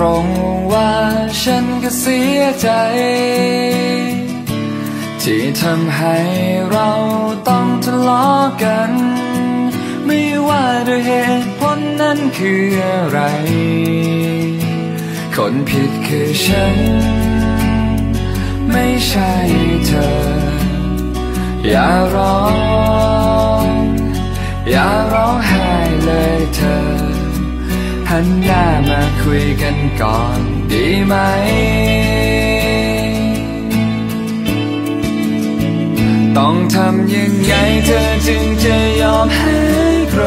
รงว่าฉันก็เสียใจ ที่ทำให้เราต้องทะเลาะกัน ไม่ว่าด้วยเหตุผลนั้นคืออะไร คนผิดคือฉัน ไม่ใช่เธอ อย่ารอ หันหน้ามาคุยกันก่อนดีไหม ต้องทำยังไงเธอจึงจะยอมให้โกร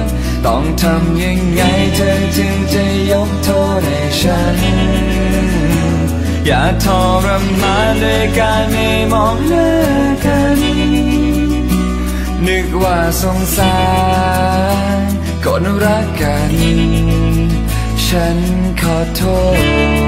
ธ ต้องทำยังไงเธอจึงจะยกโทษให้ฉัน อย่าทรมานด้วยการไม่มองหน้ากัน นึกว่าสงสาร คนรักกัน ฉันขอโทษ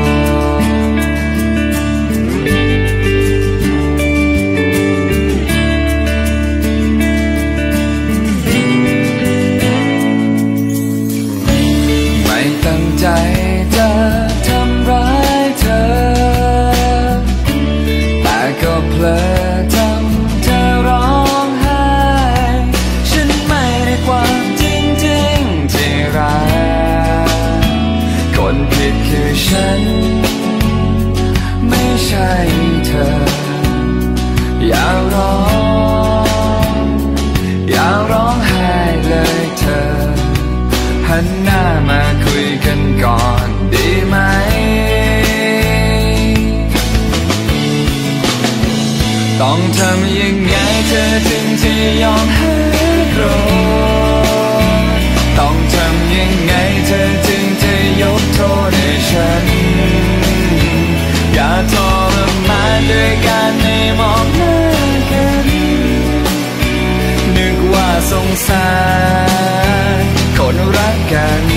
ต้องทำยังไงเธอจึงจะยอมให้โกรธต้องทำยังไงเธอจึงจะยกโทษให้ฉัน อย่าทรมานด้วยการไม่มองหน้ากันนึกว่าสงสารคนรักกัน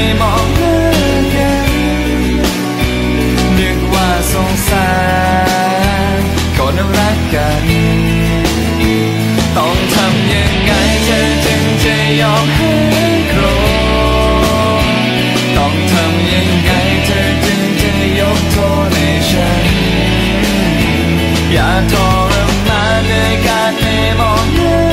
ม่มองหน้ากันนึกว่าสงสารคนรักกัน ต้องทำยังไงเธอจึงจะยอมให้โกรธต้องทำยังไงเธอจึงจะยกโทษให้ฉัน อย่าทรมานด้วยการไม่มองหน้า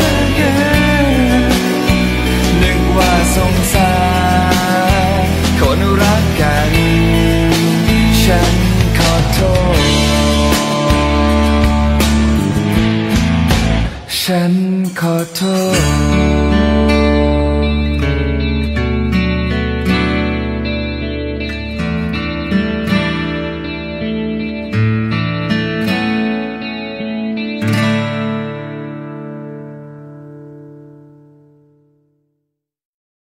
ฉันขอโทษ